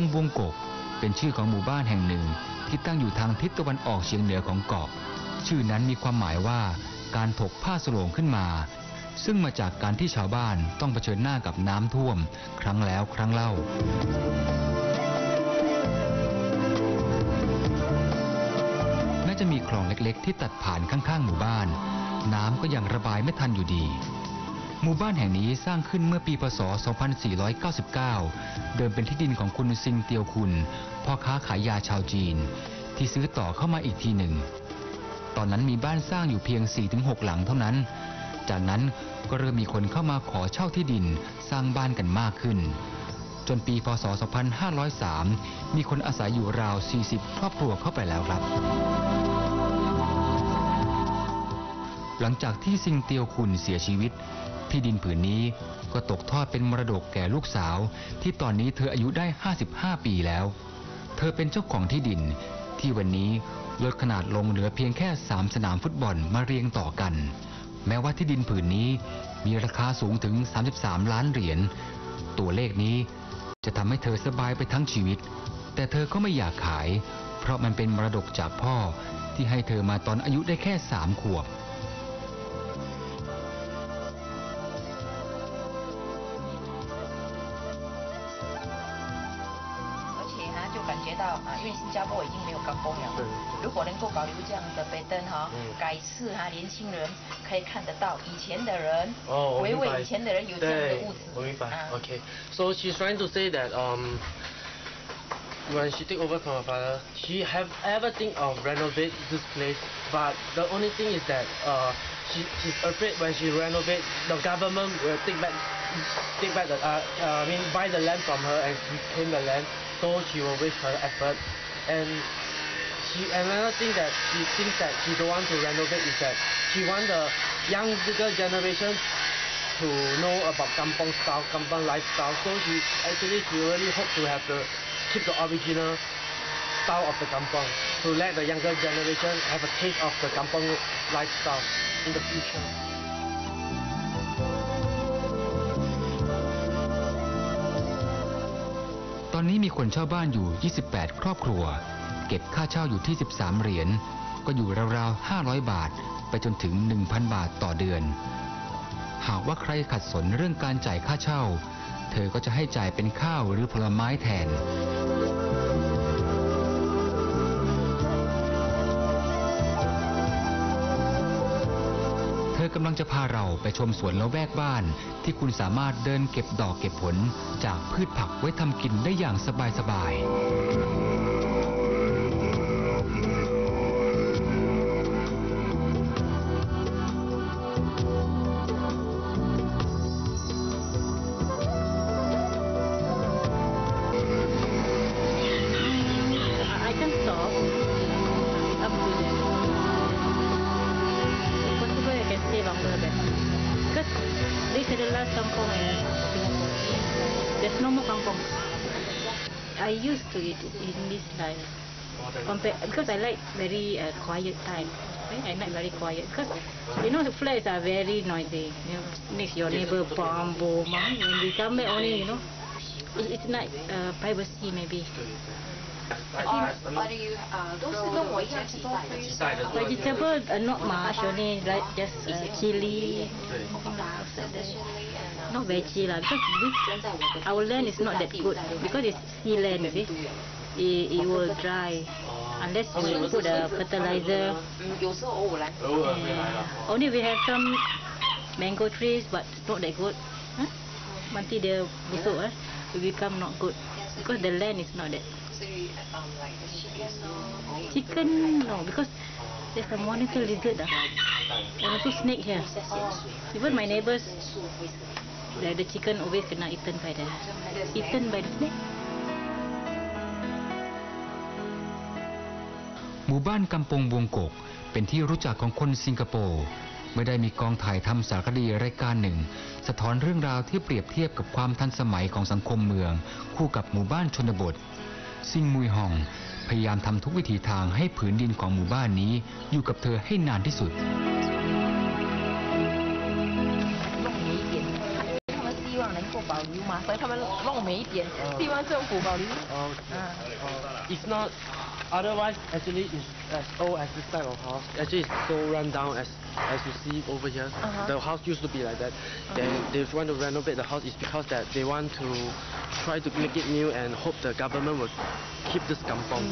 งบวงกก เป็นชื่อของหมู่บ้านแห่งหนึ่ง ที่ตั้งอยู่ทางทิศตะวันออกเฉียงเหนือของเกาะ ชื่อนั้นมีความหมายว่าการถกผ้าสโลงขึ้นมา ซึ่งมาจากการที่ชาวบ้านต้องเผชิญหน้ากับน้ำท่วม ครั้งแล้วครั้งเล่าแม้จะมีคลองเล็กๆ ที่ตัดผ่านข้างๆ หมู่บ้าน น้ำก็ยังระบายไม่ทันอยู่ดี หมู่บ้านแห่งนี้สร้างขึ้นเมื่อปีพศ 2499 เดิมเป็นที่ดินของคุณซิงเตียวคุณ พ่อค้าขายยาชาวจีน ที่ซื้อต่อเข้ามาอีกทีหนึ่ง ตอนนั้นมีบ้านสร้างอยู่เพียง 4-6 หลังเท่านั้น จากนั้นก็เริ่มมีคนเข้ามาขอเช่าที่ดินสร้างบ้านกันมากขึ้น จนปีพศ 2503 มีคนอาศัยอยู่ราว 40 ครอบครัวเข้าไปแล้วครับ หลังจากที่ซิงเตียวคุณเสียชีวิต ที่ดินผืนนี้ ก็ตกทอดเป็นมรดกแก่ลูกสาว ที่ตอนนี้เธออายุได้ 55 ปีแล้ว เธอเป็นเจ้าของที่ดิน ที่วันนี้ลดขนาดลงเหลือเพียงแค่ 3 สนามฟุตบอลมาเรียงต่อกัน แม้ว่าที่ดินผืนนี้มีราคาสูงถึง 33 ล้านเหรียญ ตัวเลขนี้จะทำให้เธอสบายไปทั้งชีวิต แต่เธอก็ไม่อยากขาย เพราะมันเป็นมรดกจากพ่อที่ให้เธอมาตอนอายุได้แค่3ขวบ 到啊，因为新加坡已经没有钢工了嘛对，如果能够保留这样的北灯哈、嗯改次哈、年轻人可以看得到以前的人，哦，我回明白味以前的人有这样的对物质，我明白。啊 Okay, so she's trying to say that um, when she take over from her father, she have ever think of renovate this place, but the only thing is that uh, she she's afraid when she renovate, the government will take back take back the uh, uh, I mean buy the land from her and reclaim the land, so she will waste her effort and. She another thing that she thinks that she don't want to renovate is that she want the younger generation to know about kampong style, kampong lifestyle. So she actually she really hope to have the keep the original style of the kampong to let the younger generation have a taste of the kampong lifestyle in the future. อนนี้มีคนเช่าบ้านอยู่ 28 ครอบครัว เก็บค่าเช่าอยู่ที่ 13 เหรียญ ก็อยู่ราวๆ 500 บาท ไปจนถึง 1,000 บาทต่อเดือน หากว่าใครขัดสนเรื่องการจ่ายค่าเช่า เธอก็จะให้จ่ายเป็นข้าวหรือผลไม้แทน ธอกำลังจะพาเราไปชมสวนละแวกบ้าน ที่คุณสามารถเดินเก็บดอกเก็บผล จากพืชผักไว้ทำกินได้อย่างสบายๆ last kangkong eh, there's no more kangkong. I used to it in this life. Compa because I like very uh, quiet time. Eh, I like very quiet because you know the flats are very noisy. You know, next your neighbor bomb boom. When we come back only, you know, it, it's not uh, privacy maybe. Or, what do you, uh, vegetables are not much only like just uh, chili not veggie lah because this our land is not that good because it's sea land you see it, it will dry unless you put a fertilizer yeah. only we have some mango trees but not that good huh? nanti dia busuk eh? will become not good because the land is not that chicken no because there's a monitor lizard ah. and also snake here even my neighbors the, the chicken always kena eaten by the eaten by the snake. หมู่บ้านกำปงบวงกก เป็นที่รู้จักของคนสิงคโปร์เมื่อได้มีกองถ่ายทำสารคดีรายการหนึ่ง สะท้อนเรื่องราวที่เปรียบเทียบกับความทันสมัยของสังคมเมือง คู่กับหมู่บ้านชนบท ซิงมุยฮอง พยายามทำทุกวิถีทางให้ผืนดินของหมู่บ้านนี้อยู่กับเธอให้นานที่สุด 保留嘛，所以他们弄每一点哦地方政府保留。 Oh, Ah. oh, it's not. Otherwise, actually, it's as old as this type of house. Actually, it's so run down as as you see over here. Uh-huh. The house used to be like that. Then they want to renovate the house is because that they want to try to make it new and hope the government will keep this kampong.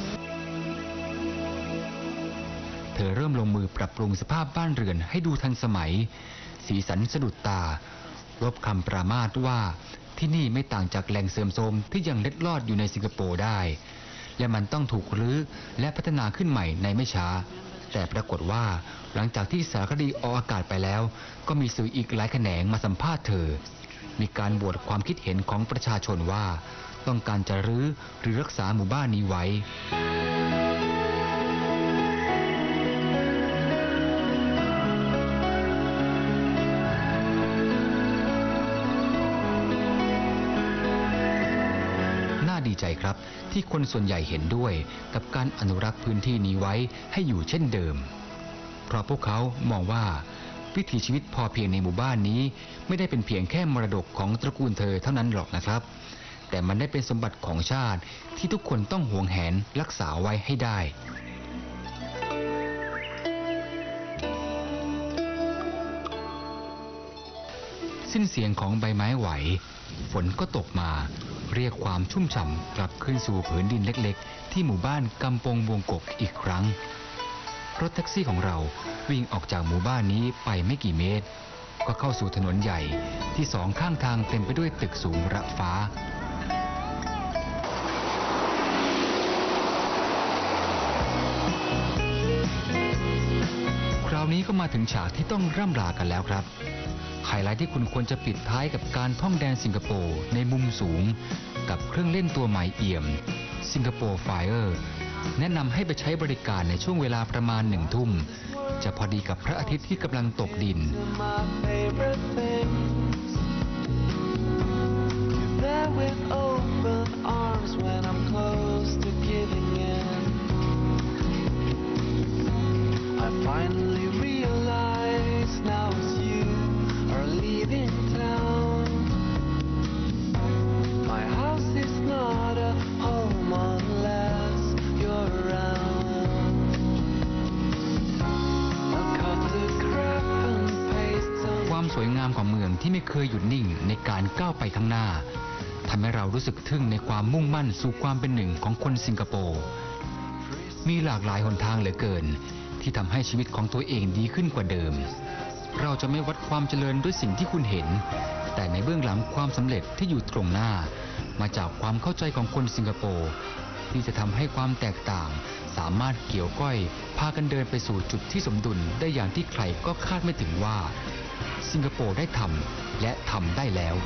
เธอเริ่มลงมือปรับปรุงสภาพบ้านเรือนให้ดูทันสมัย สีสันสะดุดตา ลบคำปรามาสว่าที่นี่ไม่ต่างจากแหล่งเสื่อมโทรมที่ยังเล็ดลอดอยู่ในสิงคโปร์ได้ และมันต้องถูกรื้อและพัฒนาขึ้นใหม่ในไม่ช้า แต่ปรากฏว่าหลังจากที่สารคดีออกอากาศไปแล้ว ก็มีสื่ออีกหลายแขนงมาสัมภาษณ์เธอ มีการบวชความคิดเห็นของประชาชนว่า ต้องการจะรื้อหรือรักษาหมู่บ้านนี้ไว้ ดีใจครับ ที่คนส่วนใหญ่เห็นด้วย กับการอนุรักษ์พื้นที่นี้ไว้ให้อยู่เช่นเดิม เพราะพวกเขามองว่า วิถีชีวิตพอเพียงในหมู่บ้านนี้ ไม่ได้เป็นเพียงแค่มรดกของตระกูลเธอเท่านั้นหรอกนะครับ แต่มันได้เป็นสมบัติของชาติที่ทุกคนต้องหวงแหนรักษาไว้ให้ได้สิ้นเสียงของใบไม้ไหว ฝนก็ตกมา เรียกความชุ่มฉ่ำกลับคืนสู่ผืนดินเล็กๆ ที่หมู่บ้านกำปงบวงกกอีกครั้ง รถแท็กซี่ของเราวิ่งออกจากหมู่บ้านนี้ไปไม่กี่เมตร ก็เข้าสู่ถนนใหญ่ที่สองข้างทางเต็มไปด้วยตึกสูงระฟ้าคราวนี้ก็มาถึงฉากที่ต้องร่ำลากันแล้วครับ ไฮไลท์ที่คุณควรจะปิดท้ายกับการท่องแดนสิงคโปร์ในมุมสูง กับเครื่องเล่นตัวใหม่เอี่ยมสิงคโปร์ไฟเออร์แนะนำให้ไปใช้บริการในช่วงเวลาประมาณหนึ่งทุ่ม จะพอดีกับพระอาทิตย์ที่กำลังตกดิน มืองที่ไม่เคยหยุดนิ่งในการก้าวไปข้างหน้าทำให้เรารู้สึกทึ่งในความมุ่งมั่นสู่ความเป็นหนึ่งของคนสิงคโปร์ มีหลากหลายหนทางเหลือเกิน ที่ทำให้ชีวิตของตัวเองดีขึ้นกว่าเดิม เราจะไม่วัดความเจริญด้วยสิ่งที่คุณเห็น แต่ในเบื้องหลังความสำเร็จที่อยู่ตรงหน้า มาจากความเข้าใจของคนสิงคโปร์ที่จะทำให้ความแตกต่าง สามารถเกี่ยวก้อย พากันเดินไปสู่จุดที่สมดุลได้อย่างที่ใครก็คาดไม่ถึงว่า สิงคโปร์ได้ทำและทำได้แล้ว「